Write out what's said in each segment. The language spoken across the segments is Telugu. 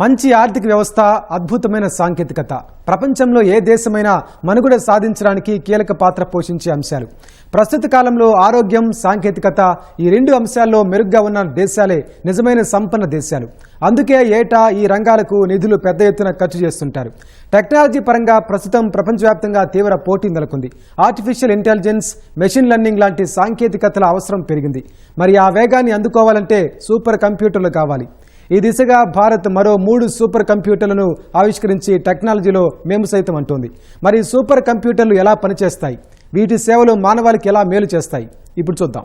మంచి ఆర్థిక వ్యవస్థ అద్భుతమైన సాంకేతికత. ప్రపంచంలో ఏ దేశమైనా మనుగడ సాధించడానికి కీలక పాత్ర పోషించే అంశాలు. ప్రస్తుత కాలంలో ఆరోగ్యం సాంకేతికత ఈ రెండు అంశాల్లో మెరుగ్గా ఉన్న దేశాలే నిజమైన సంపన్న దేశాలు. అందుకే ఏటా ఈ రంగాలకు నిధులు పెద్ద ఎత్తున ఖర్చు చేస్తుంటారు. టెక్నాలజీ పరంగా ప్రస్తుతం ప్రపంచవ్యాప్తంగా తీవ్ర పోటీ నెలకొంది. ఆర్టిఫిషియల్ ఇంటెలిజెన్స్ మెషిన్ లెర్నింగ్ లాంటి సాంకేతికతల అవసరం పెరిగింది. మరి ఆ వేగాన్ని అందుకోవాలంటే సూపర్ కంప్యూటర్లు కావాలి. ఈ దిశగా భారత్ మరో మూడు సూపర్ కంప్యూటర్లను ఆవిష్కరించి టెక్నాలజీలో మేము సైతం అంటోంది. మరి సూపర్ కంప్యూటర్లు ఎలా పనిచేస్తాయి? వీటి సేవలు మానవాళికి ఎలా మేలు చేస్తాయి? ఇప్పుడు చూద్దాం.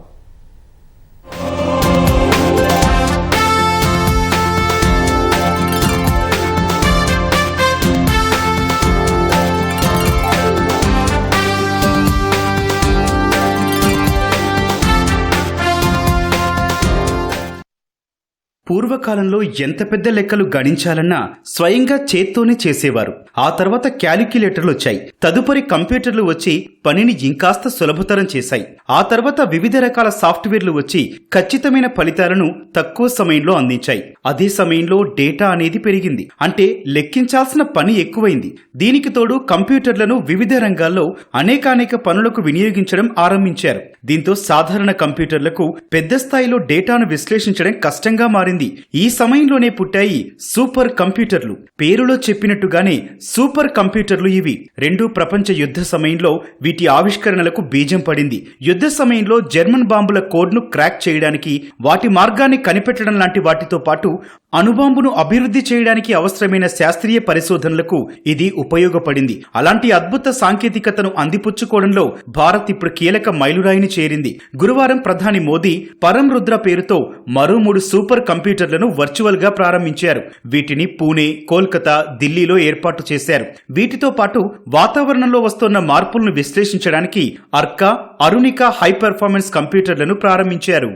పూర్వకాలంలో ఎంత పెద్ద లెక్కలు గణించాలన్నా స్వయంగా చేత్తోనే చేసేవారు. ఆ తర్వాత క్యాలిక్యులేటర్లు వచ్చాయి. తదుపరి కంప్యూటర్లు వచ్చి పనిని ఇంకాస్త సులభతరం చేశాయి. ఆ తర్వాత వివిధ రకాల సాఫ్ట్వేర్లు వచ్చి ఖచ్చితమైన ఫలితాలను తక్కువ సమయంలో అందించాయి. అదే సమయంలో డేటా అనేది పెరిగింది. అంటే లెక్కించాల్సిన పని ఎక్కువైంది. దీనికి తోడు కంప్యూటర్లను వివిధ రంగాల్లో అనేకానేక పనులకు వినియోగించడం ఆరంభించారు. దీంతో సాధారణ కంప్యూటర్లకు పెద్ద స్థాయిలో డేటాను విశ్లేషించడం కష్టంగా మారింది. ఈ సమయంలోనే పుట్టాయి సూపర్ కంప్యూటర్లు. పేరులో చెప్పినట్టుగానే సూపర్ కంప్యూటర్లు ఇవి. రెండు ప్రపంచ యుద్ధ సమయంలో వీటి ఆవిష్కరణలకు బీజం పడింది. యుద్ధ సమయంలో జర్మన్ బాంబుల కోడ్ను క్రాక్ చేయడానికి వాటి మార్గాన్ని కనిపెట్టడం లాంటి వాటితో పాటు అణుబాంబును అభివృద్ధి చేయడానికి అవసరమైన శాస్త్రీయ పరిశోధనలకు ఇది ఉపయోగపడింది. అలాంటి అద్భుత సాంకేతికతను అందిపుచ్చుకోవడంలో భారత్ ఇప్పుడు కీలక మైలురాయిని చేరింది. గురువారం ప్రధాని మోదీ పరం రుద్ర పేరుతో మరో మూడు సూపర్ కంప్యూటర్లను వర్చువల్గా ప్రారంభించారు. వీటిని పూణే కోల్కతా ఢిల్లీలో ఏర్పాటు చేశారు. వీటితో పాటు వాతావరణంలో వస్తున్న మార్పులను విశ్లేషించడానికి అర్కా అరుణిక హై పెర్ఫార్మెన్స్ కంప్యూటర్లను ప్రారంభించారు.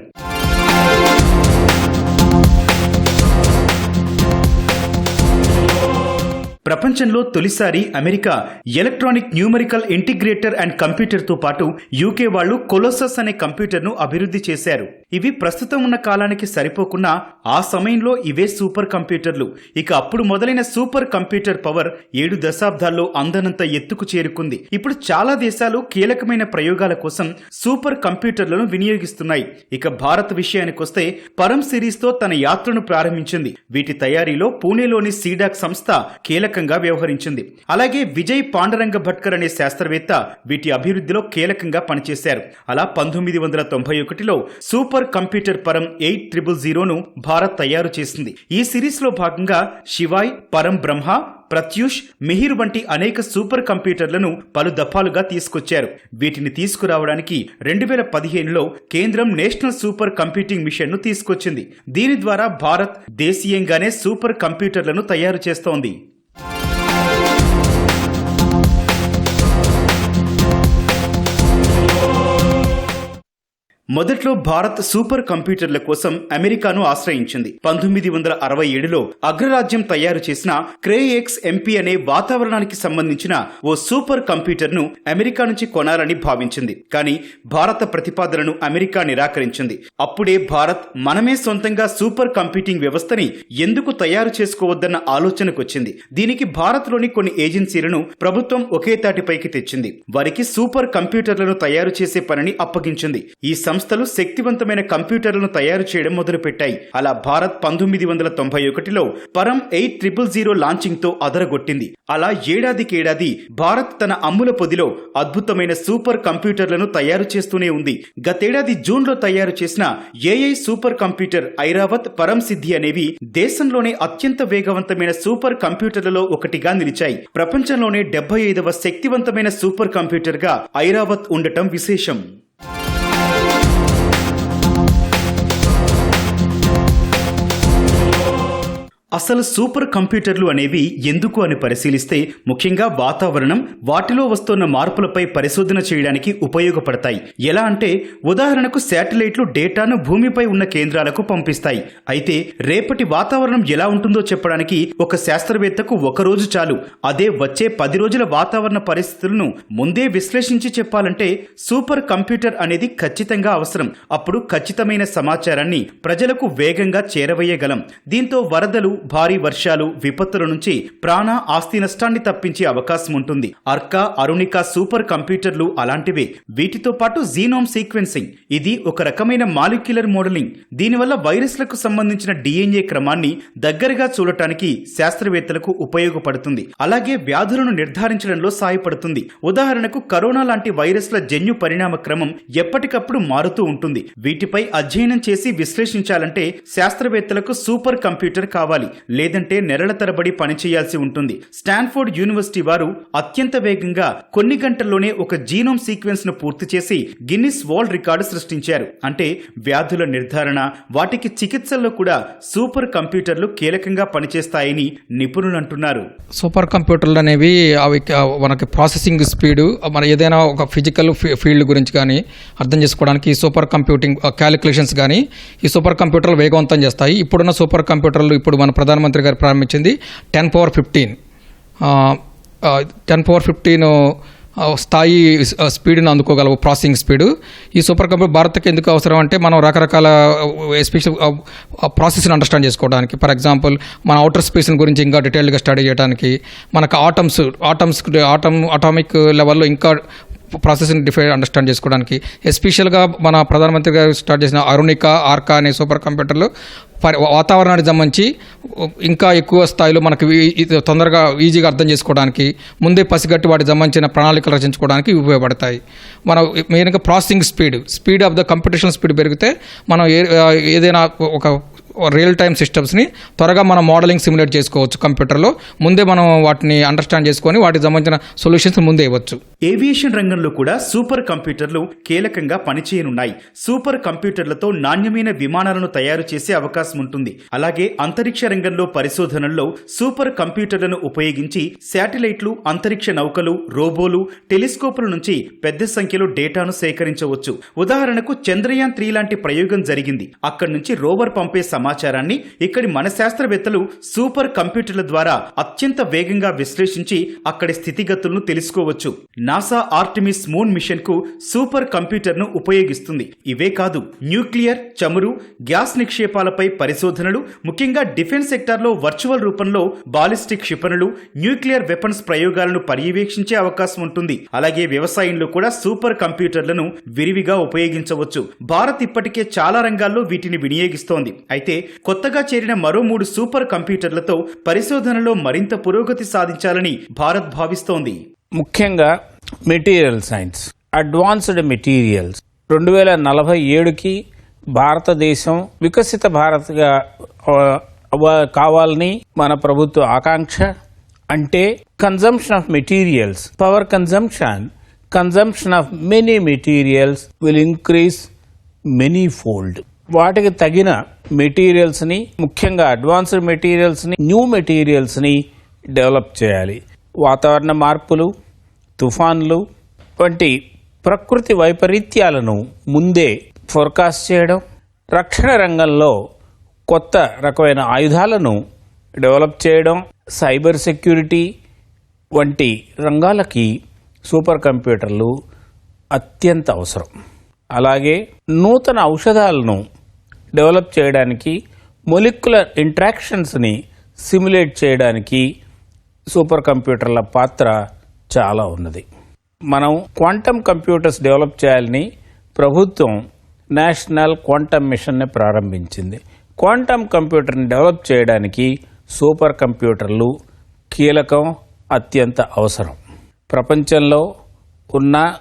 ప్రపంచంలో తొలిసారి America electronic numerical integrator and కంప్యూటర్తో పాటు యూకే వాళ్ళు కొలోసస్ అనే కంప్యూటర్ను అభివృద్ధి చేశారు. ఇవి ప్రస్తుతం ఉన్న కాలానికి సరిపోకున్నా ఆ సమయంలో ఇవే సూపర్ కంప్యూటర్లు. ఇక అప్పుడు మొదలైన సూపర్ కంప్యూటర్ పవర్ ఏడు దశాబ్దాల్లో అందనంత ఎత్తుకు చేరుకుంది. ఇప్పుడు చాలా దేశాలు కీలకమైన ప్రయోగాల కోసం సూపర్ కంప్యూటర్లను వినియోగిస్తున్నాయి. ఇక భారత్ విషయానికొస్తే పరం సిరీస్తో తన యాత్రను ప్రారంభించింది. వీటి తయారీలో పూణేలోని సీడాక్ సంస్థ కీలక కీలకంగా వ్యవహరించింది. అలాగే విజయ్ పాండరంగ భట్కర్ అనే శాస్త్రవేత్త వీటి అభివృద్ధిలో కీలకంగా పనిచేశారు. అలా పంతొమ్మిది వందల తొంభై ఒకటిలో super computer Param eight triple జీరోను Bharat తయారు చేసింది. ఈ సిరీస్లో భాగంగా శివాయ్ పరం బ్రహ్మ ప్రత్యూష్ మిహిర్ వంటి అనేక సూపర్ కంప్యూటర్లను పలు దఫాలుగా తీసుకొచ్చారు. వీటిని తీసుకురావడానికి రెండు వేల పదిహేనులో కేంద్రం నేషనల్ సూపర్ కంప్యూటింగ్ మిషన్ను తీసుకొచ్చింది. దీని ద్వారా భారత్ దేశీయంగానే సూపర్ కంప్యూటర్లను తయారు చేస్తోంది. మొదట్లో భారత్ సూపర్ కంప్యూటర్ల కోసం అమెరికాను ఆశ్రయించింది. పంతొమ్మిది వందల అరవై ఏడులో అగ్రరాజ్యం తయారు చేసిన క్రేఎక్స్ ఎంపీ అనే వాతావరణానికి సంబంధించిన ఓ సూపర్ కంప్యూటర్ను అమెరికా నుంచి కొనాలని భావించింది. కానీ భారత ప్రతిపాదనను అమెరికా నిరాకరించింది. అప్పుడే భారత్ మనమే సొంతంగా సూపర్ కంప్యూటింగ్ వ్యవస్థని ఎందుకు తయారు చేసుకోవద్దన్న ఆలోచనకొచ్చింది దీనికి భారత్లోని కొన్ని ఏజెన్సీలను ప్రభుత్వం ఒకే తాటిపైకి తెచ్చింది. వారికి సూపర్ కంప్యూటర్లను తయారు చేసే పనిని అప్పగించింది. ఈ సంస్థలు శక్తివంతమైన కంప్యూటర్లను తయారు చేయడం మొదలుపెట్టాయి. అలా భారత్ పంతొమ్మిది వందల తొంభై ఒకటిలో పరం ఎయిట్ ట్రిపుల్ జీరో లాంచింగ్తో అదరగొట్టింది. అలా ఏడాదికేడాది భారత్ తన అమ్ముల పొదిలో అద్భుతమైన సూపర్ కంప్యూటర్లను తయారు చేస్తూనే ఉంది. గతేడాది జూన్లో తయారు చేసిన ఏఐ సూపర్ కంప్యూటర్ ఐరావత్ పరం సిద్ధి అనేవి దేశంలోనే అత్యంత వేగవంతమైన సూపర్ కంప్యూటర్లలో ఒకటిగా నిలిచాయి. ప్రపంచంలోనే డెబ్బై ఐదవ శక్తివంతమైన సూపర్ కంప్యూటర్గా ఐరావత్ ఉండటం విశేషం. అసలు సూపర్ కంప్యూటర్లు అనేవి ఎందుకు అని పరిశీలిస్తే ముఖ్యంగా వాతావరణం వాటిలో వస్తున్న మార్పులపై పరిశోధన చేయడానికి ఉపయోగపడతాయి. ఎలా అంటే ఉదాహరణకు శాటిలైట్లు డేటాను భూమిపై ఉన్న కేంద్రాలకు పంపిస్తాయి. అయితే రేపటి వాతావరణం ఎలా ఉంటుందో చెప్పడానికి ఒక శాస్త్రవేత్తకు ఒక రోజు చాలు. అదే వచ్చే పది రోజుల వాతావరణ పరిస్థితులను ముందే విశ్లేషించి చెప్పాలంటే సూపర్ కంప్యూటర్ అనేది ఖచ్చితంగా అవసరం. అప్పుడు ఖచ్చితమైన సమాచారాన్ని ప్రజలకు వేగంగా చేరవేయగలం. దీంతో వరదలు భారీ వర్షాలు విపత్తుల నుంచి ప్రాణ ఆస్తి నష్టాన్ని తప్పించే అవకాశం ఉంటుంది. అర్కా అరుణిక సూపర్ కంప్యూటర్లు అలాంటివే. వీటితో పాటు జీనోమ్ సీక్వెన్సింగ్. ఇది ఒక రకమైన మాలిక్యులర్ మోడలింగ్. దీనివల్ల వైరస్లకు సంబంధించిన డిఎన్ఏ క్రమాన్ని దగ్గరగా చూడటానికి శాస్త్రవేత్తలకు ఉపయోగపడుతుంది. అలాగే వ్యాధులను నిర్ధారించడంలో సహాయపడుతుంది ఉదాహరణకు కరోనా లాంటి వైరస్ల జన్యు పరిణామ క్రమం ఎప్పటికప్పుడు మారుతూ ఉంటుంది. వీటిపై అధ్యయనం చేసి విశ్లేషించాలంటే శాస్త్రవేత్తలకు సూపర్ కంప్యూటర్ కావాలి. లేదంటే నెలల తరబడి పనిచేయాల్సి ఉంటుంది. స్టాన్ఫోర్డ్ యూనివర్సిటీ వారు అత్యంత వేగంగా కొన్ని గంటల్లోనే ఒక జీనోమ్ సీక్వెన్స్ను పూర్తి చేసి గిన్నిస్ వరల్డ్ రికార్డు సృష్టించారు. అంటే వ్యాధుల నిర్ధారణ వాటికి చికిత్సల్లో కూడా సూపర్ కంప్యూటర్లు కీలకంగా పనిచేస్తాయని నిపుణులు అంటున్నారు సూపర్ కంప్యూటర్లు అనేవి అవి మనకి ప్రాసెసింగ్ స్పీడ్ మన ఏదైనా ఒక ఫిజికల్ ఫీ- ఫీల్డ్ గురించి కానీ అర్థం చేసుకోవడానికి సూపర్ కంప్యూటింగ్ క్యాలిక్యులేషన్స్ కానీ ఈ సూపర్ కంప్యూటర్లు వేగవంతం చేస్తాయి. ఇప్పుడున్న సూపర్ కంప్యూటర్లు ఇప్పుడు మన ప్రధానమంత్రి గారు ప్రారంభించింది ten power fifteen. Ten power fifteen స్థాయి స్పీడ్ను స్పీడ్ని అందుకోగలవు ప్రాసెసింగ్ స్పీడ్. ఈ సూపర్ కంప్యూటర్ భారత్కి ఎందుకు అవసరం అంటే మనం రకరకాల ఎస్పెషల్ ప్రాసెస్ని అండర్స్టాండ్ చేసుకోవడానికి. ఫర్ ఎగ్జాంపుల్ మన అవుటర్ స్పేస్ని గురించి ఇంకా డీటెయిల్గా స్టడీ చేయడానికి మనకు ఆటమ్స్ ఆటమ్స్ ఆటమ్ అటామిక్ లెవెల్లో ఇంకా ప్రాసెస్ని డిఫైన్ అండర్స్టాండ్ చేసుకోవడానికి ఎస్పెషల్గా మన ప్రధానమంత్రి గారు స్టార్ట్ చేసిన అరుణిక ఆర్కా అనే సూపర్ కంప్యూటర్లు పరి వాతావరణానికి సంబంధించి ఇంకా ఎక్కువ స్థాయిలో మనకి తొందరగా ఈజీగా అర్థం చేసుకోవడానికి ముందే పసిగట్టి వాటికి సంబంధించిన ప్రణాళికలు రచించుకోవడానికి ఉపయోగపడతాయి. మనం మెయిన్గా processing speed speed of the computation speed పెరిగితే మనం ఏ- ఏదైనా ఒక రియల్ టైమ్ సిస్టమ్స్ని త్వరగా మనం మోడలింగ్ సిమ్యులేట్ చేసుకోవచ్చు కంప్యూటర్లో. ముందే మనం వాటిని అండర్స్టాండ్ చేసుకొని వాటికి సంబంధించిన సొల్యూషన్స్ ముందే ఇవ్వచ్చు. ఏవియేషన్ రంగంలో కూడా సూపర్ కంప్యూటర్లు కీలకంగా పనిచేయనున్నాయి. సూపర్ కంప్యూటర్లతో నాణ్యమైన విమానాలను తయారు చేసే అవకాశం ఉంటుంది. అలాగే అంతరిక్ష రంగంలో పరిశోధనల్లో సూపర్ కంప్యూటర్లను ఉపయోగించి శాటిలైట్లు అంతరిక్ష నౌకలు రోబోలు టెలిస్కోపుల నుంచి పెద్ద సంఖ్యలో డేటాను సేకరించవచ్చు. ఉదాహరణకు చంద్రయాన్ త్రీ లాంటి ప్రయోగం జరిగింది. అక్కడి నుంచి రోవర్ పంపే సమాచారాన్ని ఇక్కడి మన శాస్త్రవేత్తలు సూపర్ కంప్యూటర్ల ద్వారా అత్యంత వేగంగా విశ్లేషించి అక్కడి స్థితిగతులను తెలుసుకోవచ్చు. నాసా ఆర్టిమిస్ మూన్ మిషన్కు సూపర్ కంప్యూటర్ను ఉపయోగిస్తుంది. ఇవే కాదు న్యూక్లియర్ చమురు గ్యాస్ నిక్షేపాలపై పరిశోధనలు ముఖ్యంగా డిఫెన్స్ సెక్టార్లో వర్చువల్ రూపంలో బాలిస్టిక్ క్షిపణులు న్యూక్లియర్ వెపన్స్ ప్రయోగాలను పర్యవేక్షించే అవకాశం ఉంటుంది. అలాగే వ్యవసాయంలో కూడా సూపర్ కంప్యూటర్లను విరివిగా ఉపయోగించవచ్చు. భారత్ ఇప్పటికే చాలా రంగాల్లో వీటిని వినియోగిస్తోంది. అయితే కొత్తగా చేరిన మరో మూడు సూపర్ కంప్యూటర్లతో పరిశోధనలో మరింత పురోగతి సాధించాలని భారత్ భావిస్తోంది. ముఖ్యంగా మెటీరియల్ సైన్స్ అడ్వాన్స్డ్ మెటీరియల్స్. రెండు వేల నలభై ఏడుకి భారతదేశం వికసిత భారత్గా కావాలని మన ప్రభుత్వ ఆకాంక్ష అంటే consumption of materials power consumption consumption of many materials will increase many fold వాటికి తగిన మెటీరియల్స్ని ముఖ్యంగా అడ్వాన్స్డ్ మెటీరియల్స్ని న్యూ మెటీరియల్స్ని డెవలప్ చేయాలి. వాతావరణ మార్పులు తుఫాన్లు వంటి ప్రకృతి వైపరీత్యాలను ముందే ఫోర్కాస్ట్ చేయడం రక్షణ రంగంలో కొత్త రకమైన ఆయుధాలను డెవలప్ చేయడం సైబర్ సెక్యూరిటీ వంటి రంగాలకి సూపర్ కంప్యూటర్లు అత్యంత అవసరం. అలాగే నూతన ఔషధాలను డెవలప్ చేయడానికి మొలిక్యులర్ ఇంట్రాక్షన్స్ని సిమ్యులేట్ చేయడానికి సూపర్ కంప్యూటర్ల పాత్ర చాలా ఉన్నది. మనం క్వాంటమ్ కంప్యూటర్స్ డెవలప్ చేయాలని ప్రభుత్వం నేషనల్ క్వాంటమ్ మిషన్ని ప్రారంభించింది. క్వాంటమ్ కంప్యూటర్ని డెవలప్ చేయడానికి సూపర్ కంప్యూటర్లు కీలకం అత్యంత అవసరం. ప్రపంచంలో ఉన్న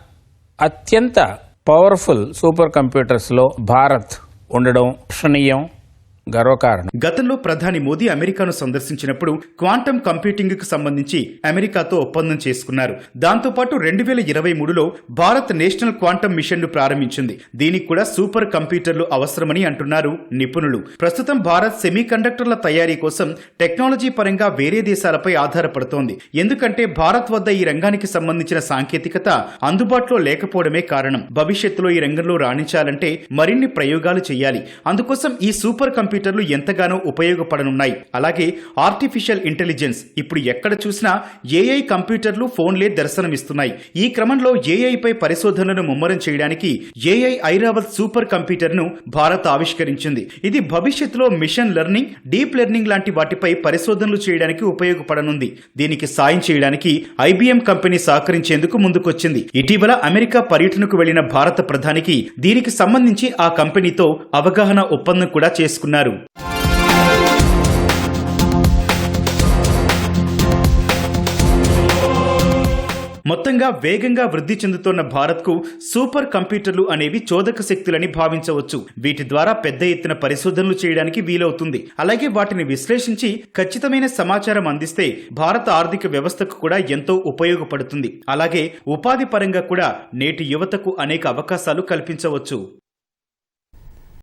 అత్యంత పవర్ఫుల్ సూపర్ కంప్యూటర్స్లో భారత్ ఉండడం క్షణీయం. గర్వకారణం. గతంలో ప్రధాని మోదీ అమెరికాను సందర్శించినప్పుడు క్వాంటమ్ కంప్యూటింగ్కు సంబంధించి అమెరికాతో ఒప్పందం చేసుకున్నారు. దాంతోపాటు రెండు వేల ఇరవై మూడులో భారత్ నేషనల్ క్వాంటమ్ మిషన్ను ప్రారంభించింది. దీనికి కూడా సూపర్ కంప్యూటర్లు అవసరమని అంటున్నారు నిపుణులు. ప్రస్తుతం భారత్ సెమీ కండక్టర్ల తయారీ కోసం టెక్నాలజీ పరంగా వేరే దేశాలపై ఆధారపడుతోంది. ఎందుకంటే భారత్ వద్ద ఈ రంగానికి సంబంధించిన సాంకేతికత అందుబాటులో లేకపోవడమే కారణం. భవిష్యత్తులో ఈ రంగంలో రాణించాలంటే మరిన్ని ప్రయోగాలు చేయాలి. అందుకోసం ఈ సూపర్ కంప్యూటర్ కంప్యూటర్లు ఎంతగానో ఉపయోగపడనున్నాయి. అలాగే ఆర్టిఫిషియల్ ఇంటెలిజెన్స్ ఇప్పుడు ఎక్కడ చూసినా ఏఐ కంప్యూటర్లు ఫోన్లే దర్శనమిస్తున్నాయి. ఈ క్రమంలో ఏఐపై పరిశోధనను ముమ్మరం చేయడానికి ఏఐ ఐరావత్ సూపర్ కంప్యూటర్ను భారత్ ఆవిష్కరించింది. ఇది భవిష్యత్తులో మిషన్ లెర్నింగ్ డీప్ లెర్నింగ్ లాంటి వాటిపై పరిశోధనలు చేయడానికి ఉపయోగపడనుంది. దీనికి సాయం చేయడానికి ఐబీఎం కంపెనీ సహకరించేందుకు ముందుకొచ్చింది. ఇటీవల అమెరికా పర్యటనకు వెళ్ళిన భారత ప్రధానికి దీనికి సంబంధించి ఆ కంపెనీతో అవగాహన ఒప్పందం కూడా చేసుకున్నారు. మొత్తంగా వేగంగా వృద్ధి చెందుతోన్న భారత్కు సూపర్ కంప్యూటర్లు అనేవి చోదక శక్తులని భావించవచ్చు. వీటి ద్వారా పెద్ద ఎత్తున పరిశోధనలు చేయడానికి వీలవుతుంది. అలాగే వాటిని విశ్లేషించి ఖచ్చితమైన సమాచారం అందిస్తే భారత ఆర్థిక వ్యవస్థకు కూడా ఎంతో ఉపయోగపడుతుంది. అలాగే ఉపాధి పరంగా కూడా నేటి యువతకు అనేక అవకాశాలు కల్పించవచ్చు.